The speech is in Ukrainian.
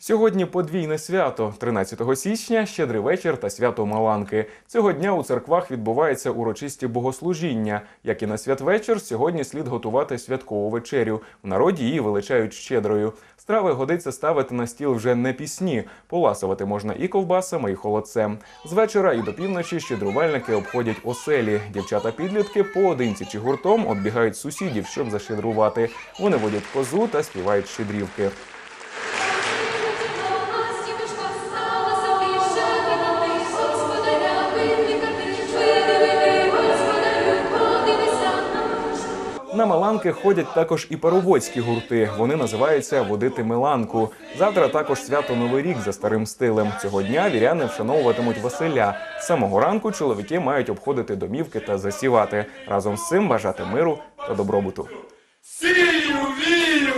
Сьогодні подвійне свято 13 січня, щедрий вечір та свято Маланки. Цього дня у церквах відбуваються урочисті богослужіння. Як і на святвечір, сьогодні слід готувати святкову вечерю. В народі її величають щедрою. Страви годиться ставити на стіл вже не пісні. Поласувати можна і ковбасами, і холодцем. З вечора і до півночі щедрувальники обходять оселі. Дівчата-підлітки поодинці чи гуртом оббігають сусідів, щоб защедрувати. Вони водять козу та співають щедрівки. На Маланки ходять також і пароводські гурти. Вони називаються водити Миланку. Завтра також свято Новий рік за старим стилем. Цього дня віряни вшановуватимуть Василя. З самого ранку чоловіки мають обходити домівки та засівати. Разом з цим бажати миру та добробуту. Сію, вію,